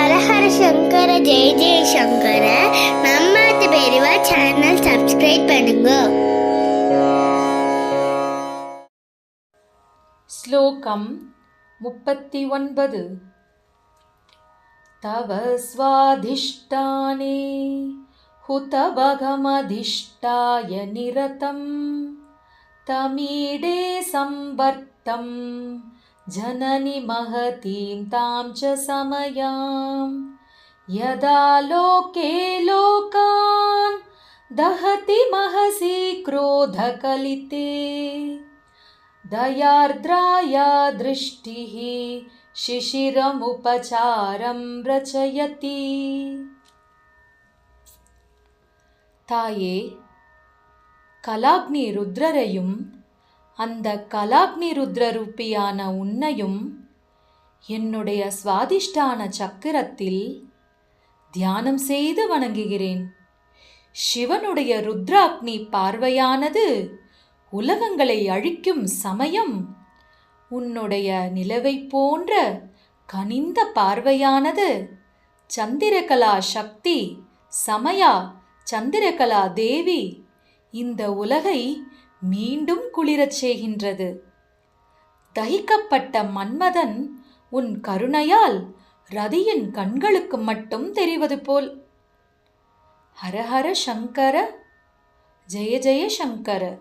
ஹரஹர சங்கர ஜெய ஜெய சங்கர நம்மாத்து பெரியவா channel subscribe பண்ணுங்க श्लोकं मुप्पति ஒன்பது तव स्वाधिष्ठाने हुतभगमधिष्ठाय निरतं तमीडे संवर्तं जननि महतीं तां च समयां यदा लोके लोकान् दहति महसि क्रोधकलिते दयार्द्राया दृष्टिः शिशिरमुपचारं रचयति தாயே கலாக்னி ருத்ரரையும் அந்த கலாக்னி ருத்ர ரூபியான உன்னையும் என்னுடைய சுவாதிஷ்டான சக்கரத்தில் தியானம் செய்து வணங்குகிறேன். சிவனுடைய ருத்ராக்னி பார்வையானது உலகங்களை அழிக்கும் சமயம். உன்னுடைய நிலவை போன்ற கனிந்த பார்வையானது சந்திரகலா சக்தி சமயா சந்திரகலா தேவி இந்த உலகை மீண்டும் குளிரச் செய்கின்றது. தகிக்கப்பட்ட மன்மதன் உன் கருணையால் ரதியின் கண்களுக்கு மட்டும் தெரிவது போல். ஹரஹர சங்கர ஜெய ஜெய சங்கர.